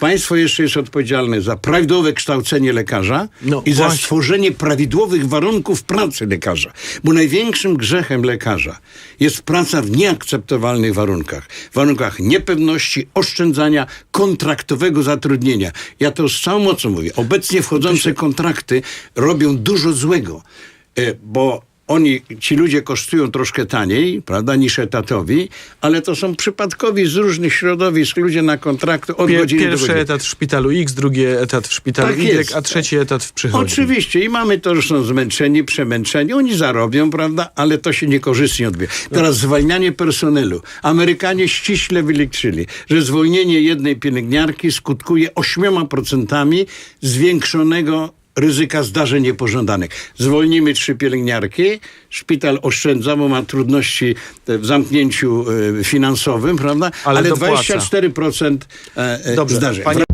Państwo jeszcze jest odpowiedzialne za prawidłowe kształcenie lekarza No, i za właśnie. stworzenie prawidłowych warunków pracy lekarza. Bo największym grzechem lekarza jest praca w nieakceptowalnych warunkach. Warunkach niepewności, oszczędzania, kontraktowego zatrudnienia. Ja to z całą mocą mówię. Obecnie wchodzące kontrakty robią dużo złego, e, bo oni, ci ludzie kosztują troszkę taniej, prawda, niż etatowi, ale to są przypadkowi z różnych środowisk ludzie na kontrakty od Pier, godziny do pierwszy godziny. etat w szpitalu X, drugi etat w szpitalu Tak Y, jest. a trzeci etat w przychodni. Oczywiście i mamy to, że są zmęczeni, przemęczeni, oni zarobią, prawda, ale to się niekorzystnie odbywa. Teraz zwalnianie personelu. Amerykanie ściśle wyliczyli, że zwolnienie jednej pielęgniarki skutkuje 8% zwiększonego ryzyka zdarzeń niepożądanych. Zwolnimy trzy pielęgniarki, szpital oszczędza, bo ma trudności e, w zamknięciu e, finansowym, prawda? Ale ale dopłaca. 24% e, Dobrze, zdarzeń. panie-